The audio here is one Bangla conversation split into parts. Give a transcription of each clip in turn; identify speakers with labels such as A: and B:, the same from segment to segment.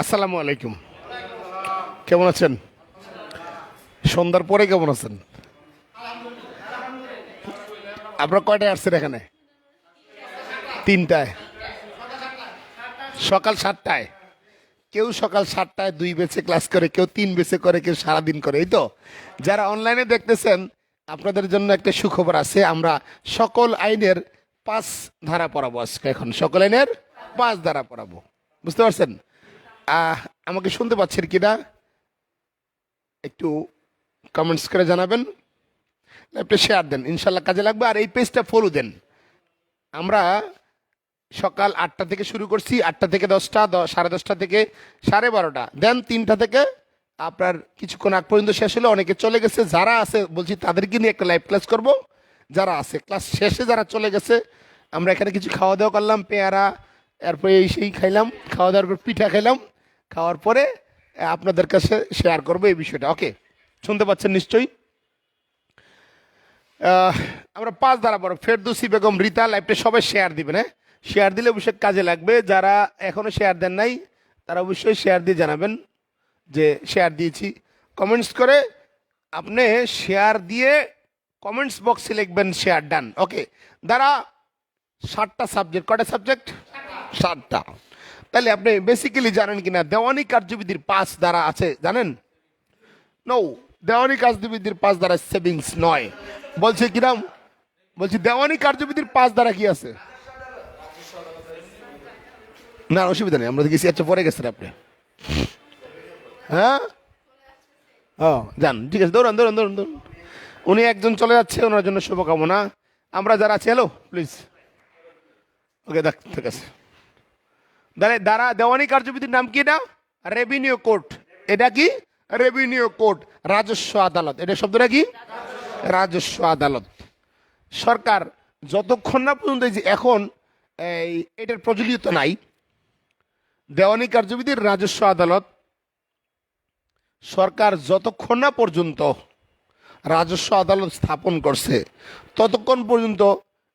A: আসসালামু আলাইকুম। কেমন আছেন? সন্ধ্যার পরে কেমন আছেন? আপনারা কয়টায় আসছেন এখানে? তিনটায়। সকাল সাতটায়। কেউ সকাল সাতটায় দুই বেচে ক্লাস করে, কেউ তিন বেচে করে, কেউ সারাদিন করে, এই তো? যারা অনলাইনে দেখতেছেন, আপনাদের জন্য একটা সুখবর আছে, আমরা সকল আইনের পাঁচ ধারা পড়াবো আজকে এখন। সকল আইনের পাঁচ ধারা পড়াবো। বুঝতে পারছেন? আমাকে শুনতে পাচ্ছেন কিনা? একটু কমেন্টস করে জানাবেন। একটু শেয়ার দেন, ইনশাল্লাহ কাজে লাগবে। আর এই পেজটা ফলো দেন। আমরা সকাল আটটা থেকে শুরু করছি, আটটা থেকে দশটা সাড়ে দশটা থেকে সাড়ে বারোটা। দেন তিনটা থেকে আপনার কিছুক্ষণ আগ পর্যন্ত শেষ হলে অনেকে চলে গেছে। যারা আছে, বলছি তাদেরকে নিয়ে একটা লাইভ ক্লাস করব। যারা আছে ক্লাস শেষে যারা চলে গেছে, আমরা এখানে কিছু খাওয়া দাওয়া করলাম, পেয়ারা, এরপরে এই সেই খাইলাম খাওয়া দাওয়ার পর পিঠা খাইলাম। খাওয়ার পরে আপনাদের কাছে শেয়ার করব এই বিষয়টা। ওকে শুনতে পাচ্ছেন নিশ্চয়ই? আমরা পাঁচ দ্বারা বড় ফেরদৌসি বেগম রিতা লাইভটা সবাই শেয়ার দিবেন হ্যাঁ? শেয়ার দিলে অবশ্যই কাজে লাগবে। যারা এখনও শেয়ার দেন নাই তারা অবশ্যই শেয়ার দিয়ে জানাবেন যে শেয়ার দিয়েছি। কমেন্টস করে আপনি শেয়ার দিয়ে কমেন্টস বক্সে লিখবেন শেয়ার ডান ওকে দ্বারা ষাটটা সাবজেক্ট কটা সাবজেক্ট ষাটটা তাহলে আপনি বেসিক্যালি জানেন কিনা, দেওয়ানি কার্যবিধির পাঁচ দ্বারা আছে, জানেন? নৌ দেওয়ানি কার্যবিধির পাঁচ দ্বারা সেভিংস নয়। বলছে কিরাম বলছি দেওয়ানি কার্যবিধির পাঁচ দ্বারা কি আছে? না, অসুবিধা নেই, আমরা গেছি আচ্ছা পরে গেছেন আপনি। হ্যাঁ? ও, যান, ঠিক আছে, দৌড়ান দৌড়ান দৌড়ান দৌড়ান। উনি একজন চলে যাচ্ছে, ওনার জন্য শুভকামনা। আমরা যারা আছি হ্যালো প্লিজ ওকে দেখ ঠিক আছে। তাহলে দ্বারা দেওয়ানি কার্যবিধির নাম কি এটা রেভিনিউ কোর্ট এটা কি? রেভিনিউ কোর্ট রাজস্ব আদালত। এটা শব্দটা কি? রাজস্ব আদালত। সরকার, যতক্ষণ না পর্যন্ত যে এখন এই এটার প্রচলিত নাই, দেওয়ানি কার্যবিধির রাজস্ব আদালত, সরকার যতক্ষণ না পর্যন্ত রাজস্ব আদালত স্থাপন করছে, ততক্ষণ পর্যন্ত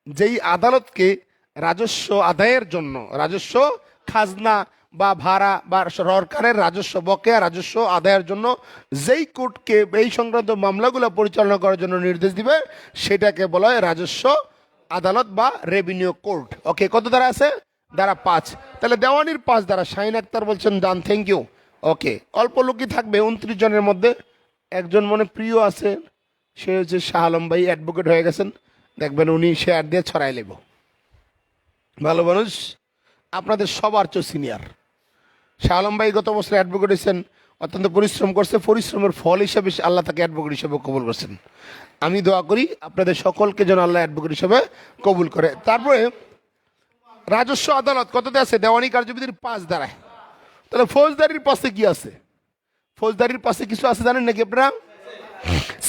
A: যেই আদালতকে রাজস্ব আদায়ের জন্য, রাজস্ব খাজনা বা ভাড়া বা সরকারের রাজস্ব, বকেয়া রাজস্ব আদায়ের জন্য যেই কোর্টকে এই সংক্রান্ত মামলাগুলো পরিচালনা করার জন্য নির্দেশ দিবে, সেটাকে বলা হয় রাজস্ব আদালত বা রেভিনিউ কোর্ট ওকে কত দ্বারা আছে? দ্বারা পাঁচ। তাহলে দেওয়ানির পাঁচ দ্বারা, শাহিন আক্তার বলছেন ডান থ্যাংক ইউ ওকে অল্প লোকই থাকবে, উনত্রিশ জনের মধ্যে একজন মনে প্রিয় আছে, সে হচ্ছে শাহ আলম ভাই অ্যাডভোকেট হয়ে গেছেন। দেখবেন উনি শেয়ার দিয়ে ছড়াই নেব। ভালো মানুষ আপনাদের সবার চেয়ে সিনিয়র শাহ ভাই গত বছর অ্যাডভোকেট হয়েছেন, অত্যন্ত পরিশ্রম করছে, পরিশ্রমের ফল হিসাবে আল্লাহ তাকে অ্যাডভোকেট হিসেবে কবুল করছেন। আমি দোয়া করি আপনাদের সকলকে যেন আল্লাহ অ্যাডভোকেট হিসেবে কবুল করে। তারপরে রাজস্ব আদালত কততে আছে? দেওয়ানি কার্যবিধির পাঁচ দ্বারায় তাহলে ফৌজদারির পাশে কি আছে? ফৌজদারির পাশে কিছু আছে জানেন নাকি আপনারা?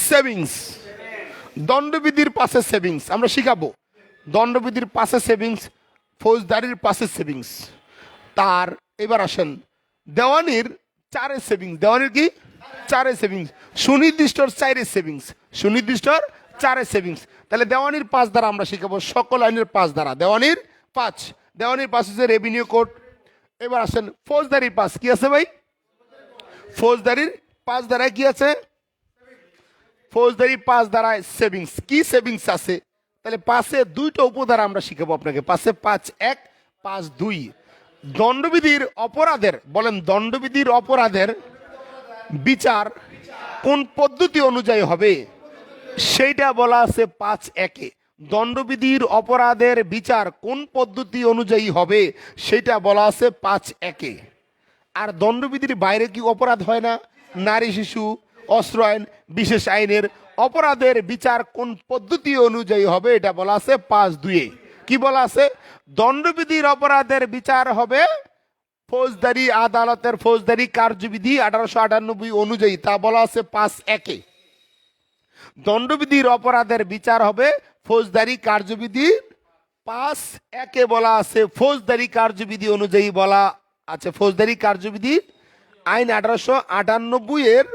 A: সেভিংস দণ্ডবিধির পাশে সেভিংস আমরা শিখাবো। দণ্ডবিধির পাশে সেভিংস ফৌজদারির পাশে সেভিংস তার, এবার আসেন, দেওয়ানির চারে সেভিংস দেওয়ানির কি? চারে সেভিংস সুনির্দিষ্ট চারে সেভিংস সুনির্দিষ্ট চারে সেভিংস তাহলে দেওয়ানির পাঁচ দ্বারা আমরা শিখাবো, সকল আইনের পাঁচ দ্বারা। দেওয়ানির পাঁচ। দেওয়ানির পাঁচ হচ্ছে রেভিনিউ কোড এবার আসেন, ফৌজদারির পাঁচ কি আছে ভাই? ফৌজদারির পাঁচ দ্বারায় কি আছে? ফৌজদারি পাঁচ দ্বারায় সেভিংস কি সেভিংস আছে? তাহলে পাশে দুইটা উপধারা আমরা শিখাবো আপনাকে। পাশে পাঁচ এক, পাঁচ দুই। দণ্ডবিধির অপরাধের, বলেন দণ্ডবিধির অপরাধের বিচার কোন পদ্ধতি অনুযায়ী হবে? সেইটা বলা আছে পাঁচ একে। দণ্ডবিধির অপরাধের বিচার কোন পদ্ধতি অনুযায়ী হবে? সেটা বলা আছে পাঁচ একে। আর দণ্ডবিধির বাইরে কি অপরাধ হয় না? নারী, শিশু, অস্ত্র আইন, বিশেষ আইনের অপরাধের বিচার কোন পদ্ধতি অনুযায়ী হবে এটা বলা আছে পাঁচ দুয়ে। কি বলা আছে? দণ্ডবিধির অপরাধের বিচার হবে ফৌজদারি, আদালতের ফৌজদারি কার্যবিধি আঠারোশো আটানব্বই অনুযায়ী, তা বলা আছে পাঁচ একে। দণ্ডবিধির অপরাধের বিচার হবে ফৌজদারি কার্যবিধি পাঁচ একে বলা আছে। ফৌজদারি কার্যবিধি অনুযায়ী বলা আছে। ফৌজদারি কার্যবিধি আইন আঠারোশো আটানব্বই এর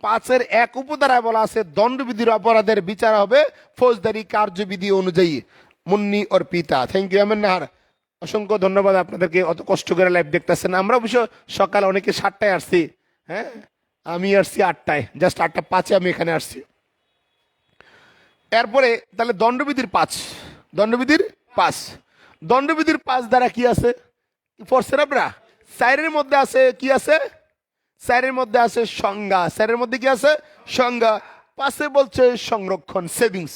A: পাঁচের এক উপধারায় বলা আছে, দণ্ডবিধির অপরাধের বিচার হবে ফৌজদারি কার্যবিধি অনুযায়ী। মুন্নি ওর পিতা। Thank you M N. অসংখ্য ধন্যবাদ আপনাদেরকে, অত কষ্ট করে লাইভ দেখতেছেন। আমরা অবশ্য সকাল অনেকে সাতটায় আসছি হ্যাঁ? আমি আসছি আটটায়। জাস্ট আটটা পাঁচে আমি এখানে আসছি। এরপরে তাহলে দণ্ডবিধির পাঁচ। দণ্ডবিধির পাঁচ। দণ্ডবিধির পাঁচ দ্বারা কি আছে? পড়ছেন আপনারা সাইরের মধ্যে আছে, কি আছে? স্যারের মধ্যে আছে সংজ্ঞা। স্যারের মধ্যে কি আছে? সংজ্ঞা। পাশে বলছে সংরক্ষণ, সেভিংস।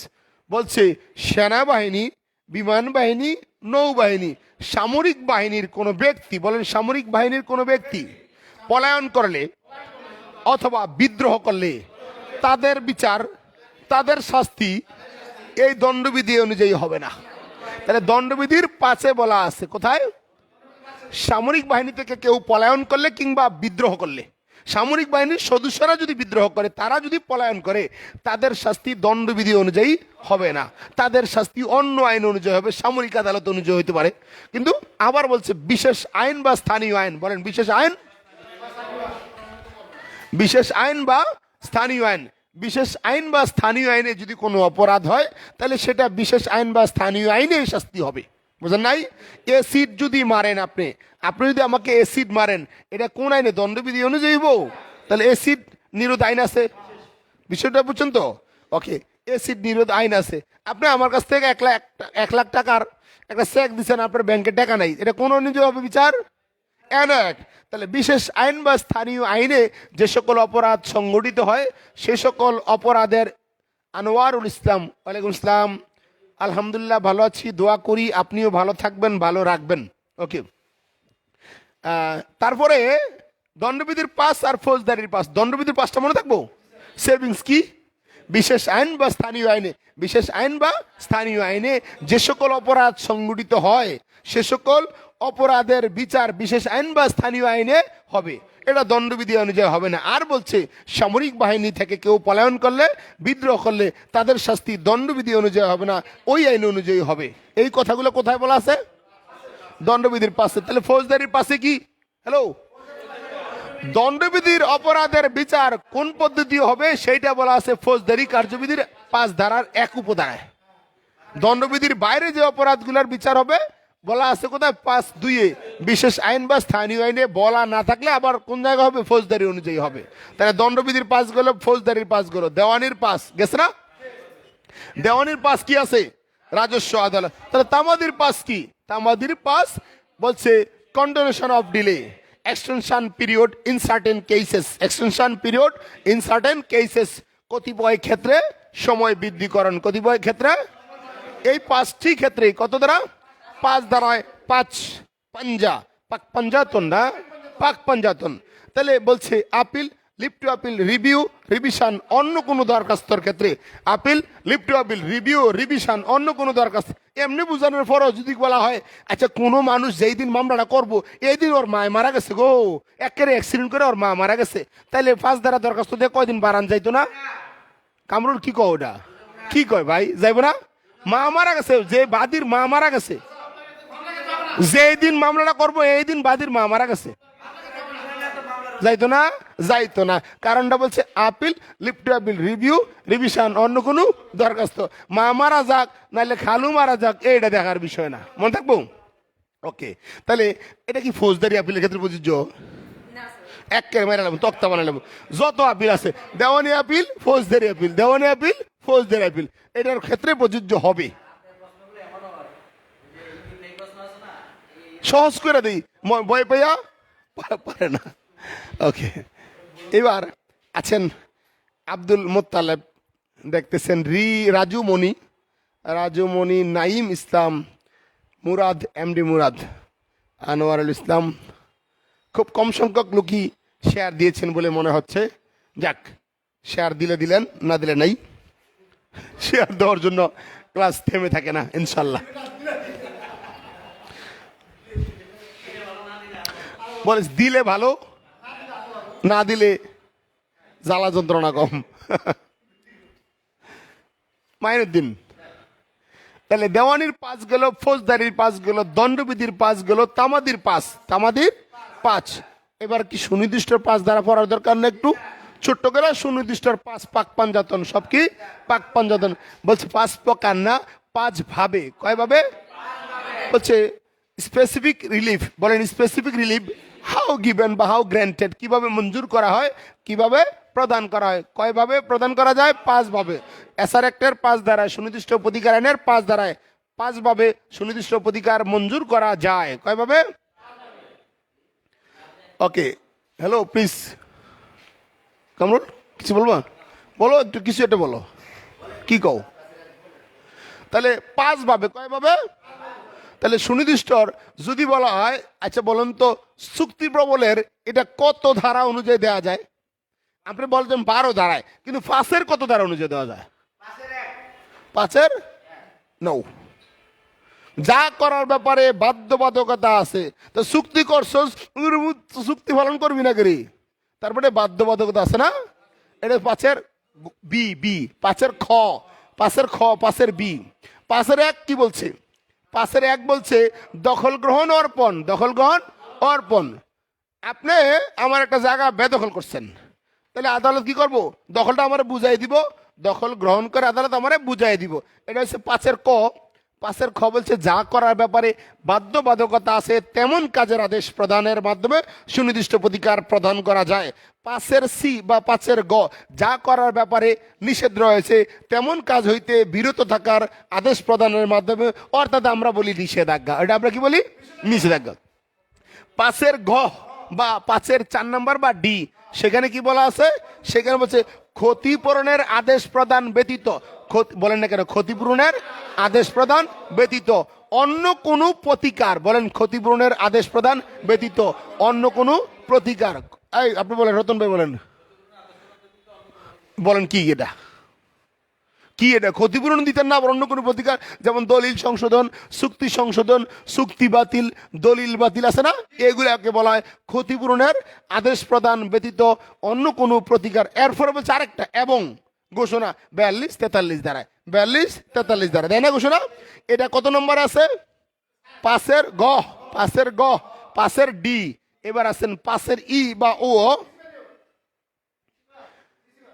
A: বলছে সেনাবাহিনী, বিমান বাহিনী, নৌবাহিনী, সামরিক বাহিনীর কোনো ব্যক্তি, বলেন সামরিক বাহিনীর কোনো ব্যক্তি, পলায়ন করলে অথবা বিদ্রোহ করলে তাদের বিচার, তাদের শাস্তি এই দণ্ডবিধি অনুযায়ী হবে না। তাহলে দণ্ডবিধির পাশে বলা আছে কোথায়? সামরিক বাহিনী থেকে কেউ পলায়ন করলে কিংবা বিদ্রোহ করলে। সামরিক বাহিনীর সদস্যরা যদি বিদ্রোহ করে, তারা যদি পলায়ন করে, তাদের শাস্তি দণ্ডবিধি অনুযায়ী হবে না। তাদের শাস্তি অন্য আইন অনুযায়ী হবে, সামরিক আদালত অনুযায়ী হতে পারে। কিন্তু আবার বলছে, বিশেষ আইন বা স্থানীয় আইন। বলেন, বিশেষ আইন? বিশেষ আইন বা স্থানীয় আইন। বিশেষ আইন বা স্থানীয় আইনে যদি কোনো অপরাধ হয়, তাহলে সেটা বিশেষ আইন বা স্থানীয় আইনে শাস্তি হবে। বুঝলেন নাই? এসিড যদি মারেন আপনি আপনি যদি আমাকে এসিড মারেন, এটা কোন আইনে? দণ্ডবিধি অনুযায়ী হব তাহলে এসিড নিরোধ আইন আছে। বিষয়টা বুঝছেন তো? ওকে এসিড নিরোধ আইন আছে। আপনি আমার কাছ থেকে এক লাখ এক লাখ টাকার একটা চেক দিচ্ছেন আপনার ব্যাংকে টাকা নাই। এটা কোন অনুযায়ী হবে বিচার? এক তাহলে বিশেষ আইন বা স্থানীয় আইনে যে সকল অপরাধ সংগঠিত হয়, সে সকল অপরাধের আনোয়ারুল ইসলাম, ওয়ালাইকুম ইসলাম আলহামদুলিল্লাহ ভালো আছি, দোয়া করি, আপনিও ভালো থাকবেন, ভালো রাখবেন। ওকে তারপরে দণ্ডবিধির পাস আর ফৌজদারির পাস। দণ্ডবিধির পাসটা মনে থাকব? সেভিংস কি? বিশেষ আইন বা স্থানীয় আইনে? বিশেষ আইন বা স্থানীয় আইনে যে সকল অপরাধ সংগঠিত হয়, সে সকল অপরাধের বিচার বিশেষ আইন বা স্থানীয় আইনে হবে। এটা দণ্ডবিধি অনুযায়ী হবে না। আর বলছে, সামরিক বাহিনী থেকে কেউ পলায়ন করলে, বিদ্রোহ করলে তাদের শাস্তি দণ্ডবিধি অনুযায়ী হবে না, ওই আইন অনুযায়ী হবে। এই কথাগুলো কোথায় বলা আছে? দণ্ডবিধির পাশে। তাহলে ফৌজদারির পাশে কি? হ্যালো দণ্ডবিধির অপরাধের বিচার কোন পদ্ধতি হবে সেইটা বলা আছে ফৌজদারি কার্যবিধির পাঁচ ধারার এক উপধারায়। দণ্ডবিধির বাইরে যে অপরাধগুলোর বিচার হবে বলা আছে কোথায়? পাঁচ দুইয়ে। বিশেষ আইন বা স্থানীয় আইনে বলা না থাকলে আবার কোন জায়গা হবে? ফৌজদারি অনুযায়ী হবে। তাহলে দণ্ডবিধির পাঁচ গেলো, ফৌজদারির পাঁচ গেলো। দেওয়ানির পাস গেছে না? দেওয়ানির পাস কি আছে? রাজস্ব আদালত। তাহলে তামাদির পাস কি? তামাদির পাস বলছে condonation of delay extension period in certain cases extension period in certain cases কতিপয় ক্ষেত্রে সময় বৃদ্ধিকরণ। কতিপয় ক্ষেত্রে? এই পাঁচটি ক্ষেত্রে কত দ্বারা? পাঁচ দ্বারায় পাঁচ পাঞ্জা পাক পাঞ্জাতন না পাক পাঞ্জাতন তাহলে বলছে appeal lift to appeal review revision অন্য কোনো দরখাস্তর ক্ষেত্রে appeal lift to appeal review revision অন্য কোনো দরখাস্ত এমনি বোঝানোর পরও যদি বলা হয় আচ্ছা কোনো মানুষ যেই দিন মামলাটা করব এই দিন ওর মায় মারা গেছে গো একেবারে অ্যাক্সিডেন্ট করে ওর মা মারা গেছে তাইলে পাঁচ দ্বারা দরখাস্ত দিয়ে কয়দিন বাড়ান যাইতো না কামরুল কি কয় ওটা কি কয় ভাই যাইব না মা মারা গেছে যে বাদির মা মারা গেছে যেই দিন মামলাটা করব, এই দিন বাদির মা মারা গেছে। যাইতো না? যাইতো না। কারণটা বলছে appeal lift appeal review revision অন্য কোনো দরখাস্ত। মা মারা যাক নাহলে খালু মারা যাক, এইটা দেখার বিষয় না। মনে থাকব? ওকে। তাহলে এটা কি ফৌজদারি আপিলের ক্ষেত্রে প্রযোজ্য? এক কেড়ে মেরালাম তক্তা বানালাম যত আপিল আছে, দেওয়ানি আপিল ফৌজদারি আপিল দেওয়ানি আপিল ফৌজদারি আপিল এটার ক্ষেত্রে প্রযোজ্য হবে। সহজ করে দিই। ভয় পাইয়া? পারে না। ওকে এবার আছেন আব্দুল মোত্তালেব। দেখতেছেন রি রাজু মণি রাজু মণি নাইম ইসলাম, মুরাদ, এমডি মুরাদ আনোয়ারুল ইসলাম। খুব কম সংখ্যক লোকই শেয়ার দিয়েছেন বলে মনে হচ্ছে। যাক শেয়ার দিলে দিলেন, না দিলে নাই। শেয়ার দেওয়ার জন্য ক্লাস থেমে থাকে না, ইনশাল্লাহ। বলে দিলে ভালো, না দিলে জ্বালা যন্ত্রণা কম। মাইনের দিন তাহলে দেওয়ানির পাঁচ গেল, ফৌজদারির পাঁচ গেল, দণ্ডবিধির পাঁচ গেল, তামাদির পাঁচ তামাদির পাঁচ। এবার কি সুনির্দিষ্ট পাঁচ দ্বারা পড়ার দরকার না একটু? ছোট্ট করে সুনির্দিষ্ট পাঁচ পাক পাঞ্জাতন, সব কি? পাক পাঞ্জাতন। বলছে, পাঁচ প্রকার না, পাঁচ ভাবে। কয় ভাবে? বলছে স্পেসিফিক রিলিফ বলেন স্পেসিফিক রিলিফ হাউ গিভেন বা হাউ গ্র্যান্টেড কীভাবে মঞ্জুর করা হয়, কীভাবে প্রদান করা হয়, কয়ভাবে প্রদান করা যায়? পাঁচভাবে। এসআর অ্যাক্টের পাঁচ দ্বারায় সুনির্দিষ্ট প্রতিকার আইনের পাঁচ দ্বারায় পাঁচভাবে সুনির্দিষ্ট প্রতিকার মঞ্জুর করা যায়। কয়ভাবে? ওকে হ্যালো প্লিজ কামরুল, কিছু বলব? বলো, একটু কিছু একটা বলো। কি কও? তাহলে পাঁচভাবে, কয়ভাবে? তাহলে সুনির্দিষ্টর যদি বলা হয় আচ্ছা বলুন তো, চুক্তি প্রবলের এটা কত ধারা অনুযায়ী দেওয়া যায়? আপনি বলছেন বারো ধারায়, কিন্তু পাঁচের কত ধারা অনুযায়ী দেওয়া যায়? পাঁচের? নৌ যা করার ব্যাপারে বাধ্যবাধকতা আছে। তো চুক্তি উর চুক্তি পালন করবি না করি। তারপরে বাধ্যবাধকতা আছে না? এটা পাঁচের বি বি, পাঁচের খ পাঁচের খ, পাঁচের বি। পাঁচের এক কি বলছে? পাঁচের এক বলছে, দখল গ্রহণ, অর্পণ, দখল গ্রহণ, অর্পণ। আপনি আমার একটা জায়গা বেদখল করছেন। তাহলে আদালত কি করব? দখলটা আমার বুঝাই দিব, দখল গ্রহণ করে আদালত আমারে বুঝাই দিব। এটা হচ্ছে পাঁচের ক। পাঁচের খ বলছে, যা করার ব্যাপারে বাধ্যবাধকতা আছে, তেমন কাজের আদেশ প্রদানের মাধ্যমে সুনির্দিষ্ট প্রতিকার প্রদান করা যায়। পাঁচের সি বা পাঁচের গ, যা করার ব্যাপারে নিষেধ রয়েছে, তেমন কাজ হইতে বিরত থাকার আদেশ প্রদানের মাধ্যমে, অর্থাৎ আমরা বলি নিষেধাজ্ঞা। এটা আমরা কি বলি? নিষেধাজ্ঞা। পাঁচের ঘ বা পাঁচের চার নম্বর বা ডি, সেখানে কি বলা আছে? সেখানে বলছে, ক্ষতিপূরণের আদেশ প্রদান ব্যতীত বলেন না কেন, ক্ষতিপূরণের আদেশ প্রদান ব্যতীত, অন্য কোনো প্রতিকার, বলেন ক্ষতিপূরণের আদেশ প্রদান ব্যতীত, অন্য কোনো প্রতিকার। এই, আপনি বলেন, রতন ভাই বলেন। বলেন কি এটা? কি এটা? ক্ষতিপূরণ দিতেন না অন্য কোনো প্রতিকার? যেমন দলিল সংশোধন, চুক্তি সংশোধন, চুক্তি বাতিল, দলিল বাতিল আছে না? এগুলাকে বলা হয় ক্ষতিপূরণের আদেশ প্রদান ব্যতীত অন্য কোনো প্রতিকার। এরপরে বলছে আরেকটা, এবং ঘোষণা বিয়াল্লিশ তেতাল্লিশ দ্বারায় বিয়াল্লিশ তেতাল্লিশ দ্বারা তাই না ঘোষণা? এটা কত নম্বর আছে? পাশের গ পাশের গ পাশের ডি। এবার আছেন পাশের ই বা ও।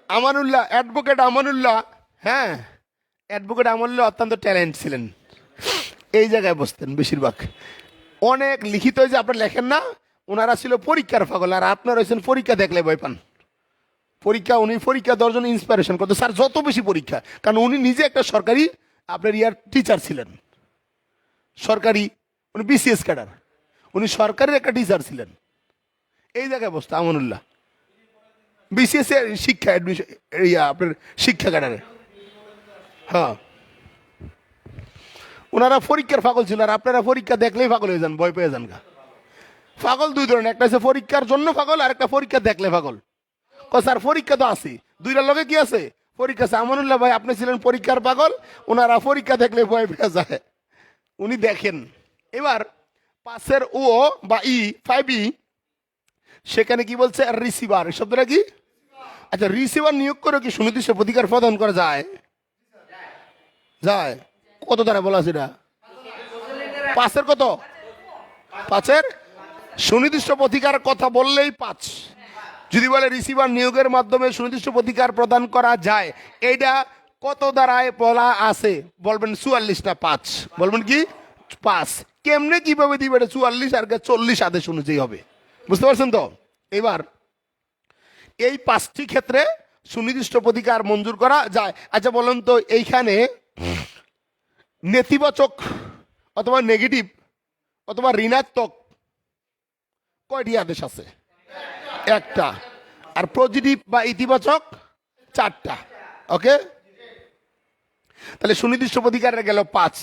A: আমানুল্লাহ অ্যাডভোকেট আমানুল্লাহ। হ্যাঁ অ্যাডভোকেট আমানুল্লাহ অত্যন্ত ট্যালেন্ট ছিলেন। এই জায়গায় বসতেন বেশিরভাগ। অনেক লিখিত যে আপনারা লেখেন না, ওনারা ছিল পরীক্ষার পাগল, আর আপনারা হয়েছেন পরীক্ষা দেখলে ভয় পান। পরীক্ষা, উনি পরীক্ষা দশজন ইন্সপিরেশন করতো। স্যার, যত বেশি পরীক্ষা, কারণ উনি নিজে একটা সরকারি, আপনার ইয়ার টিচার ছিলেন। সরকারি, উনি বিসিএস ক্যাডার উনি সরকারের একটা টিচার ছিলেন। এই জায়গায় বসতো, আমানুল্লাহ। বিসিএস এর শিক্ষা অ্যাডমিশন ইয়া, আপনার শিক্ষা ক্যাডারে হ্যাঁ। ওনারা পরীক্ষার পাগল ছিল, আর আপনারা পরীক্ষা দেখলেই পাগল হয়ে যান, ভয় পেয়ে যান গা। পাগল দুই ধরনের, একটা হচ্ছে পরীক্ষার জন্য পাগল, আর একটা পরীক্ষা দেখলে পাগল। ও স্যার, পরীক্ষা তো আছে। দুইটার লগে কি আছে? পরীক্ষা আছে। আমানুল্লাহ ভাই, আপনি ছিলেন পরীক্ষার পাগল ওনারা পরীক্ষা দেখলে ভয় পেয়ে যায়। উনি দেখেন। এবার পাশের ও বা ই ফাইভ ই সেখানে কি বলছে? রিসিভার শব্দটা কি? আচ্ছা রিসিভার নিয়োগ করে কি সুনির্দিষ্ট প্রতিকার প্রদান করা যায়? যায়। কত দ্বারা বলা সেটা পাঁচের কত? পাঁচের? সুনির্দিষ্ট প্রতিকার কথা বললেই পাঁচ। যদি বলে রিসিভার নিয়োগের মাধ্যমে সুনির্দিষ্ট প্রতিকার প্রদান করা যায় এইটা কত দ্বারায় বলা আছে? বলবেন চুয়াল্লিশটা পাঁচ। বলবেন কি? পাঁচ। কেমনে কীভাবে দিবে এটা চুয়াল্লিশ আর চল্লিশ আদেশ অনুযায়ী হবে? বুঝতে পারছেন তো? এবার, এই পাঁচটি ক্ষেত্রে সুনির্দিষ্ট প্রতিকার মঞ্জুর করা যায়। আচ্ছা বলুন তো এইখানে নেতিবাচক অথবা নেগেটিভ অথবা ঋণাত্মক কয়টি আদেশ আছে? একটা। আর পজিটিভ বা ইতিবাচক চারটা। ওকে তাহলে সুনির্দিষ্ট প্রতিকারের গেল পাঁচ।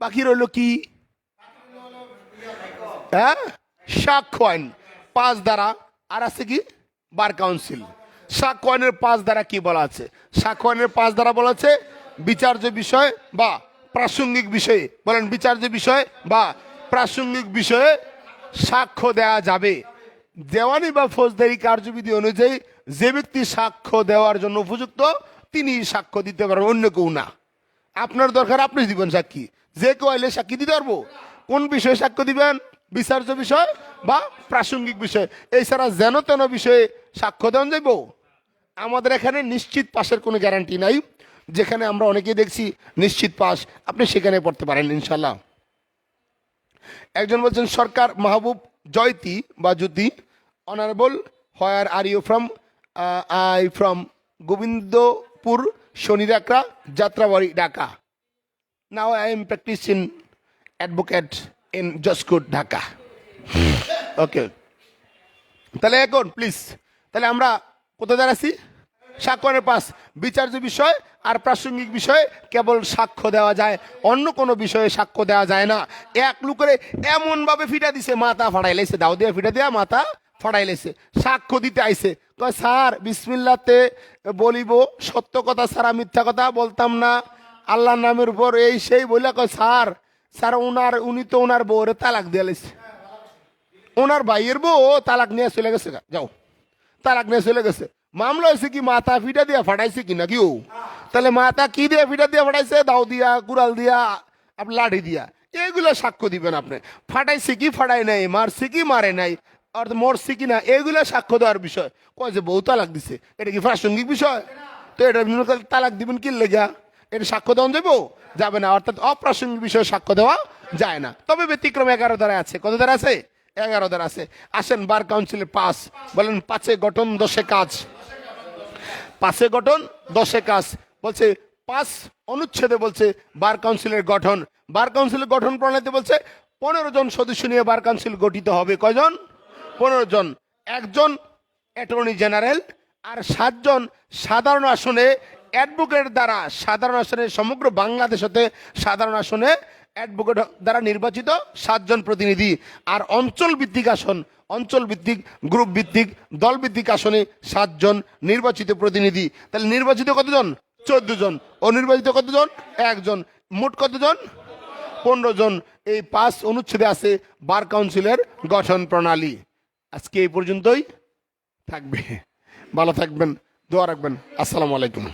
A: বাকি রইল কি? হ্যাঁ? সাক্ষ্য আইন পাঁচ দ্বারা আর আছে কি? Bar council. সাক্ষ্য আইনের পাঁচ দ্বারা কি বলা আছে? সাক্ষ্য আইনের পাঁচ দ্বারা বলা আছে, বিচার্য বিষয় বা প্রাসঙ্গিক বিষয়ে। বলেন, বিচার্য বিষয় বা প্রাসঙ্গিক বিষয়ে সাক্ষ্য দেওয়া যাবে। দেওয়ানি বা ফৌজদারি কার্যবিধি অনুযায়ী যে ব্যক্তি সাক্ষ্য দেওয়ার জন্য উপযুক্ত, তিনি সাক্ষ্য দিতে পারবেন, অন্য কেউ না। আপনার দরকার, আপনি দিবেন সাক্ষী। যে কেউ আইলে সাক্ষী দিতে পারব। কোন বিষয়ে সাক্ষ্য দিবেন? বিচার্য বিষয় বা প্রাসঙ্গিক বিষয়। এছাড়া যেন তেন বিষয়ে সাক্ষ্য দেওয়া যাইব। আমাদের এখানে নিশ্চিত পাশের কোনো গ্যারান্টি নাই। যেখানে আমরা অনেকেই দেখছি নিশ্চিত পাস আপনি সেখানে পড়তে পারেন ইনশাল্লাহ একজন বলছেন, সরকার মাহবুব জয়তি বা Jyoti honourable where are you from I from Gobindapur Shoni Shonirakhra Jatrabari, Dhaka. Now I am practice in advocate in judge court Dhaka okay তাহলে এখন প্লিজ তাহলে আমরা কোথায় দাঁড়াচ্ছি? স্বাক্ষরের পাস বিচার্য বিষয় আর প্রাসঙ্গিক বিষয়ে, কেবল সাক্ষ্য দেওয়া যায়। অন্য কোনো বিষয়ে সাক্ষ্য দেওয়া যায় না। এক লুকরে এমন ভাবে ফিটা দিছে, মাথা ফাড়াই লাইছে দাও দিয়ে ফিটা দিয়া মাথা ফাড়াই লাইছে সাক্ষ্য দিতে আইছে। কয়, স্যার, বিসমিল্লাতে বলিব, সত্য কথা সারা মিথ্যা কথা বলতাম না। আল্লাহর নামের উপর এই সেই বলে কয়, স্যার স্যার, উনার, উনি তো ওনার বউরে তালাক দিয়ে লাইছে। ওনার ভাইয়ের বউ তালাক নিয়ে চলে গেছে যাও। তালাক নিয়ে চলে গেছে। মামলা হয়েছে কি, মাথা ফিটা দিয়া ফাটাইছে কি নাকি ও? তাহলে মাথা কি দিয়ে ফিটা দিয়া ফাটাইছে? দাও দিয়া, কুড়াল দিয়া আপনার লাঠি দিয়া। এইগুলো সাক্ষ্য দিবেন আপনি। ফাটাইছে কি ফাটাই নাই, মারছে কি, মারে নাই, আর মরছে কি না, এইগুলো সাক্ষ্য দেওয়ার বিষয়। কয় যে বউ তালাক দিছে, এটা কি প্রাসঙ্গিক বিষয়? তো এটা তালাক দিবেন কি লেগা? এটা সাক্ষ্য দেওয়া যাব যাবে না, অর্থাৎ অপ্রাসঙ্গিক বিষয়ে সাক্ষ্য দেওয়া যায় না। তবে ব্যতিক্রম এগারো দ্বারা আছে। কত দ্বারা আছে? এগারো দ্বারা আছে। আসেন বার কাউন্সিলের পাস। বলেন, পাঁচে গঠন, দশে কাজ। পাঁচে গঠন, দশে কাজ। বলছে, পাঁচ অনুচ্ছেদে বলছে বার কাউন্সিলের গঠন। বার কাউন্সিলের গঠন প্রণালীতে বলছে, পনেরো জন সদস্য নিয়ে বার কাউন্সিল গঠিত হবে। কয়জন? পনেরো জন। একজন অ্যাটর্নি জেনারেল আর সাতজন সাধারণ আসনে অ্যাডভোকেট দ্বারা সাধারণ আসনে, সমগ্র বাংলাদেশ হতে সাধারণ আসনে অ্যাডভোকেট দ্বারা নির্বাচিত সাতজন প্রতিনিধি। আর অঞ্চল ভিত্তিক আসন, অঞ্চল ভিত্তিক, গ্রুপ ভিত্তিক, দল ভিত্তিক আসনে সাতজন নির্বাচিত প্রতিনিধি। তাহলে নির্বাচিত কতজন? চোদ্দ জন অনির্বাচিত কতজন? একজন। মোট কতজন? পনেরো জন এই পাঁচ অনুচ্ছেদে আছে বার কাউন্সিলের গঠন প্রণালী। আজকে এই পর্যন্তই থাকবে। ভালো থাকবেন, দোয়া রাখবেন। আসসালামু আলাইকুম।